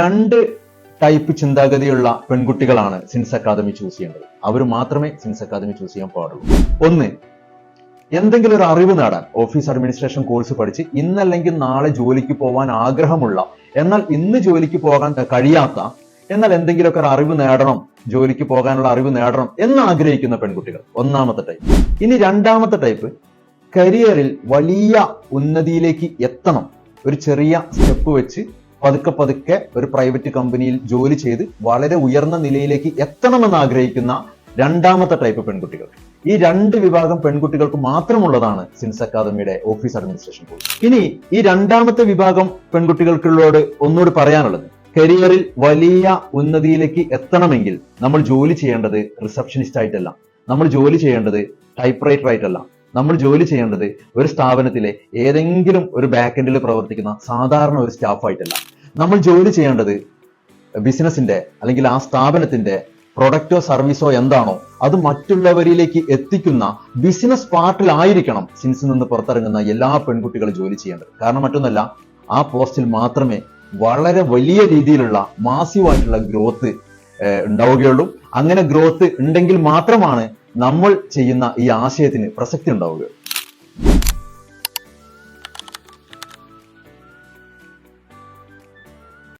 രണ്ട് ടൈപ്പ് ചിന്താഗതിയുള്ള പെൺകുട്ടികളാണ് since academy choose ചെയ്യേണ്ടത്. അവർ മാത്രമേ സിൻസ് അക്കാദമി ചൂസ് ചെയ്യാൻ പാടുള്ളൂ. ഒന്ന് എന്തെങ്കിലും ഒരു അറിവ് നേടാൻ ഓഫീസ് അഡ്മിനിസ്ട്രേഷൻ കോഴ്സ് പഠിച്ച് ഇന്നല്ലെങ്കിൽ നാളെ ജോലിക്ക് പോകാൻ ആഗ്രഹമുള്ള എന്നാൽ ഇന്ന് ജോലിക്ക് പോകാൻ കഴിയാത്ത എന്നാൽ എന്തെങ്കിലുമൊക്കെ ഒരു അറിവ് നേടണം ജോലിക്ക് പോകാനുള്ള അറിവ് നേടണം എന്ന് ആഗ്രഹിക്കുന്ന പെൺകുട്ടികൾ. ഒന്നാമത്തെ ടൈപ്പ് ഇനി രണ്ടാമത്തെ ടൈപ്പ് കരിയറിൽ വലിയ ഉന്നതിയിലേക്ക് എത്തണം. ഒരു ചെറിയ സ്റ്റെപ്പ് വെച്ച് പതുക്കെ പതുക്കെ ഒരു പ്രൈവറ്റ് കമ്പനിയിൽ ജോലി ചെയ്ത് വളരെ ഉയർന്ന നിലയിലേക്ക് എത്തണമെന്ന് ആഗ്രഹിക്കുന്ന രണ്ടാമത്തെ ടൈപ്പ് പെൺകുട്ടികൾ. ഈ രണ്ട് വിഭാഗം പെൺകുട്ടികൾക്ക് മാത്രമുള്ളതാണ് സിൻസ് അക്കാദമിയുടെ ഓഫീസ് അഡ്മിനിസ്ട്രേഷൻ കോഴ്സ് ഇനി ഈ രണ്ടാമത്തെ വിഭാഗം പെൺകുട്ടികൾക്കുള്ളോട് ഒന്നുകൂടി പറയാനുള്ളത്. കരിയറിൽ വലിയ ഉന്നതിയിലേക്ക് എത്തണമെങ്കിൽ നമ്മൾ ജോലി ചെയ്യേണ്ടത് റിസപ്ഷനിസ്റ്റ് ആയിട്ടല്ല. നമ്മൾ ജോലി ചെയ്യേണ്ടത് ടൈപ്പ് റൈറ്റർ ആയിട്ടല്ല. നമ്മൾ ജോലി ചെയ്യേണ്ടത് ഒരു സ്ഥാപനത്തിലെ ഏതെങ്കിലും ഒരു ബാക്കെൻഡിൽ പ്രവർത്തിക്കുന്ന സാധാരണ ഒരു സ്റ്റാഫ് ആയിട്ടല്ല. നമ്മൾ ജോലി ചെയ്യേണ്ടത് ബിസിനസിന്റെ അല്ലെങ്കിൽ ആ സ്ഥാപനത്തിന്റെ പ്രൊഡക്റ്റോ സർവീസോ എന്താണോ അത് മറ്റുള്ളവരിലേക്ക് എത്തിക്കുന്ന ബിസിനസ് പാർട്ടിലായിരിക്കണം സിൻസിൽ നിന്ന് പുറത്തിറങ്ങുന്ന എല്ലാ പെൺകുട്ടികളും ജോലി ചെയ്യേണ്ടത്. കാരണം മറ്റൊന്നല്ല ആ പോസ്റ്റിൽ മാത്രമേ വളരെ വലിയ രീതിയിലുള്ള മാസീവായിട്ടുള്ള ഗ്രോത്ത് ഉണ്ടാവുകയുള്ളൂ. അങ്ങനെ ഗ്രോത്ത് ഉണ്ടെങ്കിൽ മാത്രമാണ് നമ്മൾ ചെയ്യുന്ന ഈ ആശയത്തിന് പ്രസക്തി ഉണ്ടാവുകയുള്ളൂ